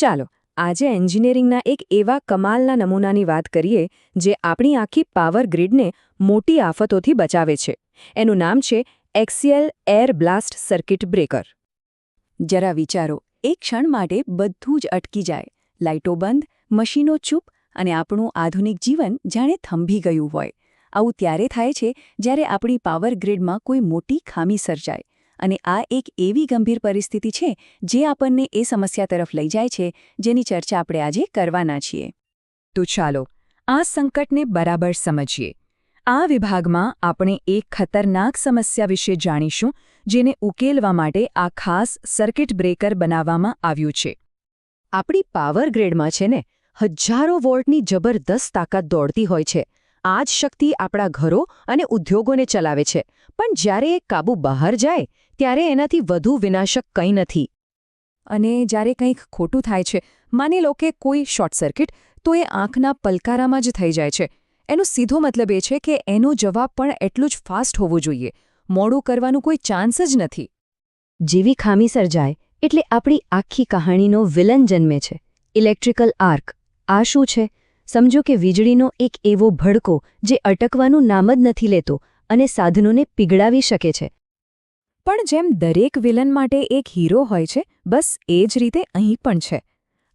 ચાલો, આજે એન્જિનિયરિંગના એક એવા કમાલના નમૂનાની વાત કરીએ, જે આપણી આખી પાવર ગ્રીડને મોટી આફતોથી બચાવે છે. એનું નામ છે axial air blast circuit breaker. જરા વિચારો, એક ક્ષણ માટે બધું જ અટકી જાય. લાઇટો બંધ, મશીનો ચૂપ અને આપણું આધુનિક જીવન જાણે થંભી ગયું હોય. આવું ત્યારે થાય છે જ્યારે આપણી પાવર ગ્રીડમાં કોઈ મોટી ખામી સર્જાય. અને આ એક એવી ગંભીર પરિસ્થિતિ છે જે આપણને એ સમસ્યા તરફ લઈ જાય છે, જેની ચર્ચા આપણે આજે કરવાના છીએ. તો ચાલો, આ સંકટને બરાબર સમજીએ. આ વિભાગમાં આપણે એક ખતરનાક સમસ્યા વિશે જાણીશું, જેને ઉકેલવા માટે આ ખાસ સર્કિટ બ્રેકર બનાવવામાં આવ્યું છે. આપણી પાવર ગ્રેડમાં છે ને, હજારો વોલ્ટની જબરદસ્ત તાકાત દોડતી હોય છે. આ જ શક્તિ આપણા ઘરો અને ઉદ્યોગોને ચલાવે છે. પણ જ્યારે એ કાબુ બહાર જાય, ત્યારે એનાથી વધુ વિનાશક કંઈ નથી. અને જ્યારે કંઈક ખોટું થાય છે, માની લો કે કોઈ શોર્ટ સર્કિટ, તો એ આંખના પલકારામાં જ થઈ જાય છે. એનો સીધો મતલબ એ છે કે એનો જવાબ પણ એટલું જ ફાસ્ટ હોવો જોઈએ. મોડું કરવાનું કોઈ ચાન્સ જ નથી. જેવી ખામી સર્જાય, એટલે આપણી આખી કહાણીનો વિલન જન્મે છે. ઇલેક્ટ્રિકલ આર્ક, આ શું છે? સમજો કે વીજળીનો એક એવો ભડકો જે અટકવાનું નામ જ નથી લેતો અને સાધનોને પીગળાવી શકે છે. પણ જેમ દરેક વિલન માટે એક હીરો હોય છે, બસ એ જ રીતે અહીં પણ છે.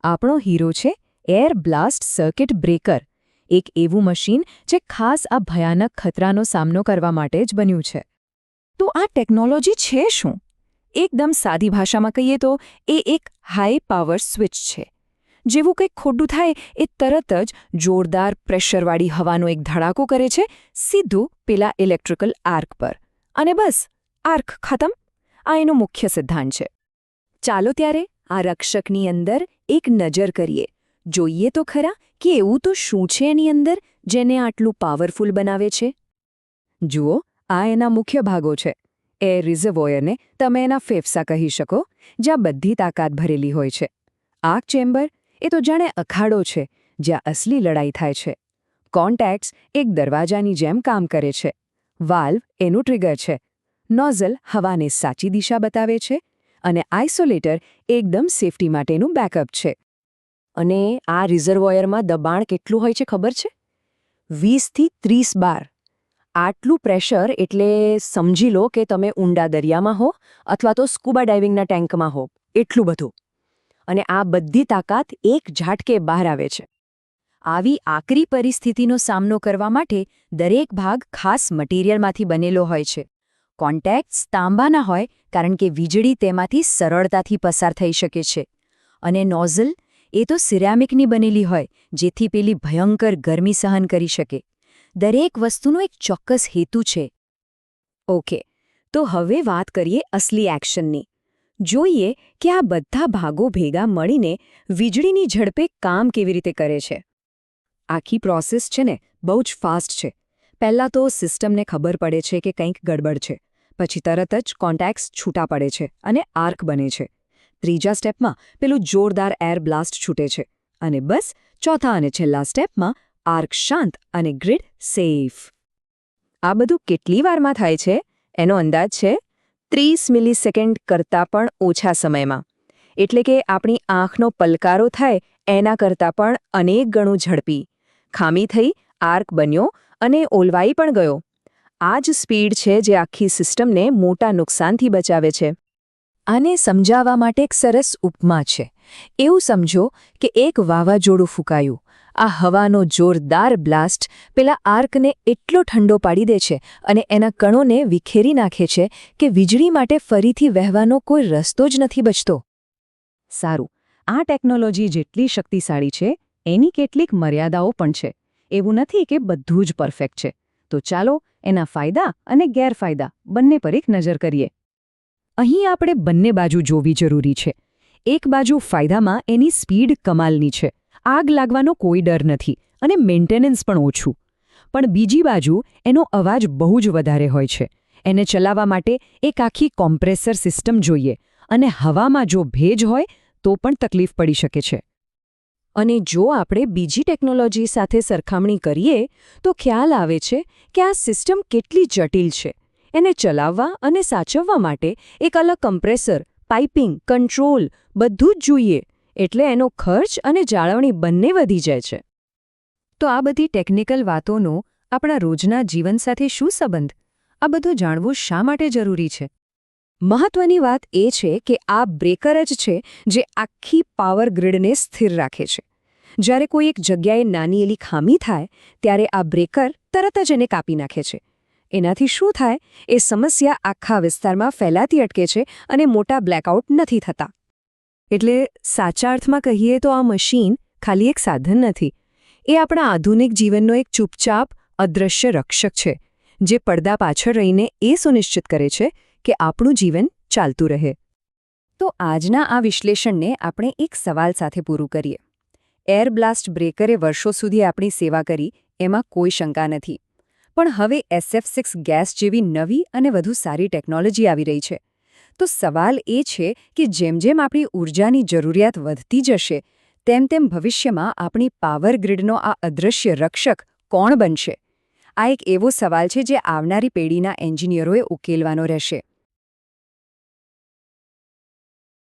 આપણો હીરો છે એર બ્લાસ્ટ સર્કિટ બ્રેકર, એક એવું મશીન જે ખાસ આ ભયાનક ખતરાનો સામનો કરવા માટે જ બન્યું છે. તો આ ટેકનોલોજી છે શું? એકદમ સાદી ભાષામાં કહીએ તો એ એક હાઈ પાવર સ્વિચ છે. જેવું કંઈક ખોટું થાય એ તરત જ જોરદાર પ્રેશરવાળી હવાનો એક ધડાકો કરે છે સીધું પેલા ઇલેક્ટ્રિકલ આર્ક પર. અને બસ, આર્ક ખતમ. આ એનો મુખ્ય સિદ્ધાંત છે. ચાલો ત્યારે આ રક્ષકની અંદર એક નજર કરીએ. જોઈએ તો ખરા કે એવું તો શું છે એની અંદર જેને આટલું પાવરફુલ બનાવે છે? જુઓ, આ એના મુખ્ય ભાગો છે. એ રિઝર્વોયરને તમે એના ફેફસા કહી શકો, જ્યાં બધી તાકાત ભરેલી હોય છે. આગ ચેમ્બર એ તો જાણે અખાડો છે, જ્યાં અસલી લડાઈ થાય છે. કોન્ટેક્ટ્સ એક દરવાજાની જેમ કામ કરે છે. વાલ્વ એનું ટ્રિગર છે. નોઝલ હવાને સાચી દિશા બતાવે છે અને આઇસોલેટર એકદમ સેફટી માટેનું બેકઅપ છે. અને આ રિઝર્વોયરમાં દબાણ કેટલું હોય છે ખબર છે? વીસથી ત્રીસ બાર. આટલું પ્રેશર એટલે સમજી લો કે તમે ઊંડા દરિયામાં હો અથવા તો સ્કૂબા ડાઇવિંગના ટેન્કમાં હો. એટલું બધું. અને આ બધી તાકાત એક ઝાટકે બહાર આવે છે. આવી આકરી પરિસ્થિતિનો સામનો કરવા માટે દરેક ભાગ ખાસ મટીરિયલમાંથી બનેલો હોય છે. કોન્ટેક્ટ્સ તાંબાના હોય, કારણ કે વીજળી તેમાંથી સરળતાથી પસાર થઈ શકે છે. અને નોઝલ એ તો સિરામિકની બનેલી હોય, જેથી પેલી ભયંકર ગરમી સહન કરી શકે. દરેક વસ્તુનો એક ચોક્કસ હેતુ છે. ઓકે, તો હવે વાત કરીએ અસલી એક્શનની. જોઈએ કે આ બધા ભાગો ભેગા મળીને વીજળીની ઝડપે કામ કેવી રીતે કરે છે. આખી પ્રોસેસ છે ને બહુ જ ફાસ્ટ છે. પહેલાં તો સિસ્ટમને ખબર પડે છે કે કંઈક ગડબડ છે. પછી તરત જ કોન્ટેક્ટ્સ છૂટા પડે છે અને આર્ક બને છે. ત્રીજા સ્ટેપમાં પેલું જોરદાર એર બ્લાસ્ટ છૂટે છે. અને બસ, ચોથા અને છેલ્લા સ્ટેપમાં આર્ક શાંત અને ગ્રીડ સેફ. આ બધું કેટલી વારમાં થાય છે? એનો અંદાજ છે? ત્રીસ મિલીસેકન્ડ કરતાં પણ ઓછા સમયમાં. એટલે કે આપણી આંખનો પલકારો થાય એના કરતાં પણ અનેક ગણું ઝડપી. ખામી થઈ, આર્ક બન્યો અને ઓલવાઈ પણ ગયો. આ જ સ્પીડ છે જે આખી સિસ્ટમને મોટા નુકસાનથી બચાવે છે. આને સમજાવવા માટે એક સરસ ઉપમા છે. એવું સમજો કે એક વાવાઝોડું ફૂંકાયું. આ હવાનો જોરદાર બ્લાસ્ટ પેલા આર્કને એટલો ઠંડો પાડી દે છે અને એના કણોને વિખેરી નાખે છે કે વીજળી માટે ફરીથી વહેવાનો કોઈ રસ્તો જ નથી બચતો. સારું, આ ટેકનોલોજી જેટલી શક્તિશાળી છે, એની કેટલીક મર્યાદાઓ પણ છે. એવું નથી કે બધું જ પરફેક્ટ છે. તો ચાલો, એના ફાયદા અને ગેરફાયદા બંને પર એક નજર કરીએ. અહીં આપણે બંને બાજુ જોવી જરૂરી છે. એક બાજુ ફાયદામાં એની સ્પીડ કમાલની છે. આગ લાગવાનો કોઈ ડર નથી અને મેન્ટેનન્સ પણ ઓછું. પણ બીજી બાજુ એનો અવાજ બહુ જ વધારે હોય છે. એને ચલાવવા માટે એક આખી કોમ્પ્રેસર સિસ્ટમ જોઈએ અને હવામાં જો ભેજ હોય તો પણ તકલીફ પડી શકે છે. અને જો આપણે બીજી ટેકનોલોજી સાથે સરખામણી કરીએ તો ખ્યાલ આવે છે કે આ સિસ્ટમ કેટલી જટિલ છે. એને ચલાવવા અને સાચવવા માટે એક અલગ કમ્પ્રેસર, પાઇપિંગ, કંટ્રોલ બધું જ જોઈએ. એટલે એનો ખર્ચ અને જાળવણી બંને વધી જાય છે. તો આ બધી ટેકનિકલ વાતોનો આપણા રોજના જીવન સાથે શું સંબંધ? આ બધું જાણવું શા માટે જરૂરી છે? મહત્વની વાત એ છે કે આ બ્રેકર જ છે જે આખી પાવર ગ્રીડને સ્થિર રાખે છે. જ્યારે કોઈ એક જગ્યાએ નાની એલી ખામી થાય, ત્યારે આ બ્રેકર તરત જ એને કાપી નાખે છે. એનાથી શું થાય? એ સમસ્યા આખા વિસ્તારમાં ફેલાતી અટકે છે અને મોટા બ્લેકઆઉટ નથી થતા. એટલે સાચા અર્થમાં કહીએ તો આ મશીન ખાલી એક સાધન નથી. એ આપણા આધુનિક જીવનનો એક ચૂપચાપ અદૃશ્ય રક્ષક છે, જે પડદા પાછળ રહીને એ સુનિશ્ચિત કરે છે કે આપણું જીવન ચાલતું રહે. તો આજના આ વિશ્લેષણને આપણે એક સવાલ સાથે પૂરું કરીએ. એર બ્લાસ્ટ બ્રેકરે વર્ષો સુધી આપણી સેવા કરી, એમાં કોઈ શંકા નથી. પણ હવે એસએફ સિક્સ ગેસ જેવી નવી અને વધુ સારી ટેકનોલોજી આવી રહી છે. તો સવાલ એ છે કે જેમ જેમ આપણી ઊર્જાની જરૂરિયાત વધતી જશે, તેમ તેમ ભવિષ્યમાં આપણી પાવર ગ્રીડનો આ અદૃશ્ય રક્ષક કોણ બનશે? આ એક એવો સવાલ છે જે આવનારી પેઢીના એન્જિનિયરોએ ઉકેલવાનો રહેશે.